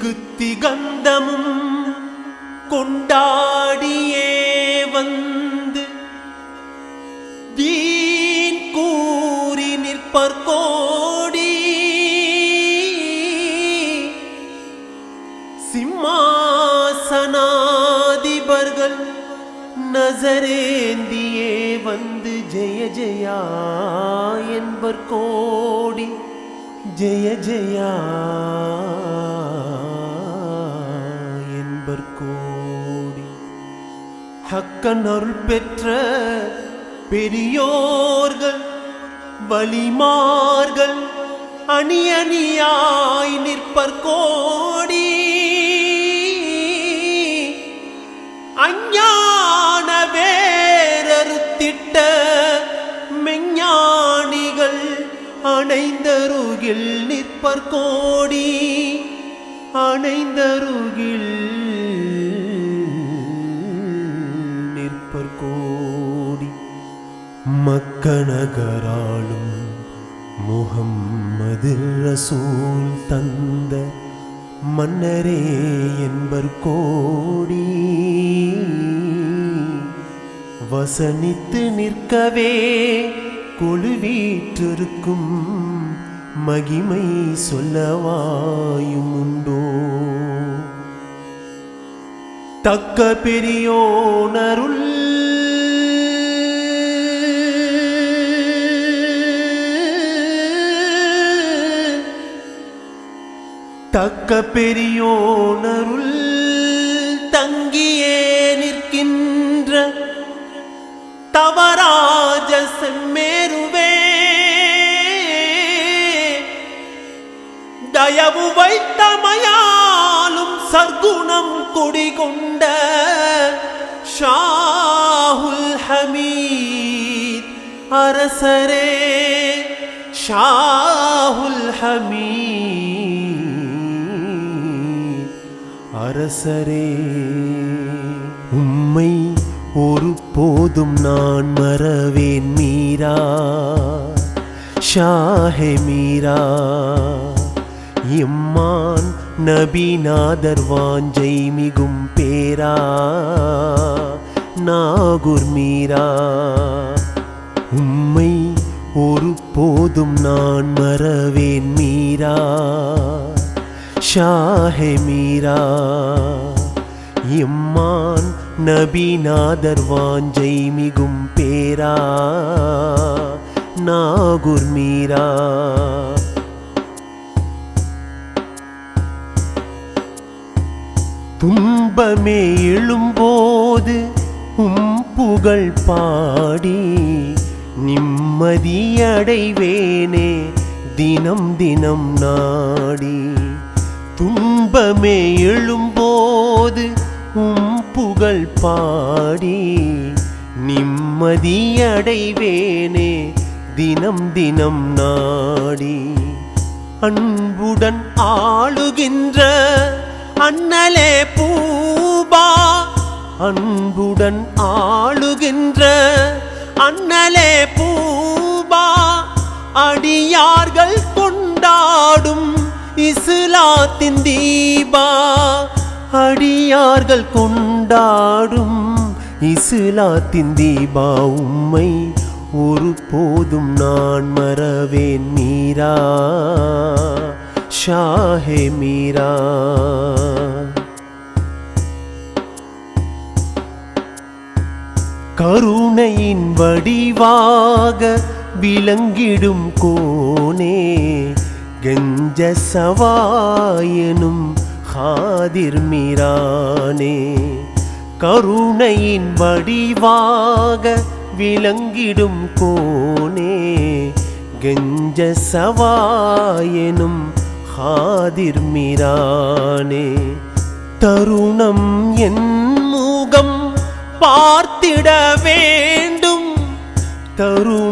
திகுத்திகந்தமும் கொண்டாடியே வந்து வீண் கூறி நிற்பர்கோடி சிம்மாசனாதிபர்கள் நசரேந்தியே வந்து ஜெய ஜெயா என்பர் கோடி. ஜெய ஜெயா. ஹக்கன் அருள் பெற்ற பெரியோர்கள் வலிமார்கள் அணி அணியாய் நிற்பர் கோடி. அஞ்ஞான வேரறுத்திட்ட மெஞ்ஞானிகள் அணைந்தருகில் நிற்பர் கோடி. அணைந்தருகில் மக்கநகராளும் முகம்மது ரசூல் தந்த மன்னரே என்பர் கோடி. வசனித்து நிற்கவே கொழுவீற்றிருக்கும் மகிமை சொல்லவாயும் உண்டோ தக்க பெரியோனருள் தக்க பெரியோனருள் தங்கியே நிற்கின்ற தவராஜ செம்மேருவே. தயவு வைத்தமையாலும் சர்க்குணம் குடிகொண்ட ஷாஹுல் ஹமீத் அரசரே. ஷாஹுல் ஹமீத். அரசரே உம்மை ஒரு போதும் நான் மறவேன் மீரா. ஷாஹே மீரா இம்மான் நபிநாதர் வாஞ்சை மிகும் பேரா. நாகுர் மீரா உம்மை ஒரு போதும் நான் மறவேன் மீரா. ஷாஹே மீரா எம்மான் நபிநாதர் வாஞ்சை மிகும் பேரா நாகூர் மீரா துன்பமே எழும்போது உம் புகழ் பாடி நிம்மதியடைவேனே தினம் தினம் நாடி. துன்பமே எழும்போது உம் புகழ் பாடி நிம்மதியடைவேனே தினம் தினம் நாடி. அன்புடன் ஆளுகின்ற அண்ணலே பூபா. அன்புடன் ஆளுகின்ற அண்ணலே பூபா. அடியார்கள் கொண்டாடும் இஸ்லாத்தின் தீபா அடியார்கள் கொண்டாடும் இஸ்லாத்தின் தீபா உம்மை ஒரு போதும் நான் மறவேன் மீரா ஷாஹே மீரா. கருணையின் வடிவாக விளங்கிடும் கோனே கெஞ்ச சவாயனும் ஹாதிர் மீரானே. கருணையின் வடிவாக விளங்கிடும் கோனே கெஞ்ச சவாயனும் ஹாதிர் மீரானே. தருணம் என் முகம் பார்த்திட வேண்டும். தருணம்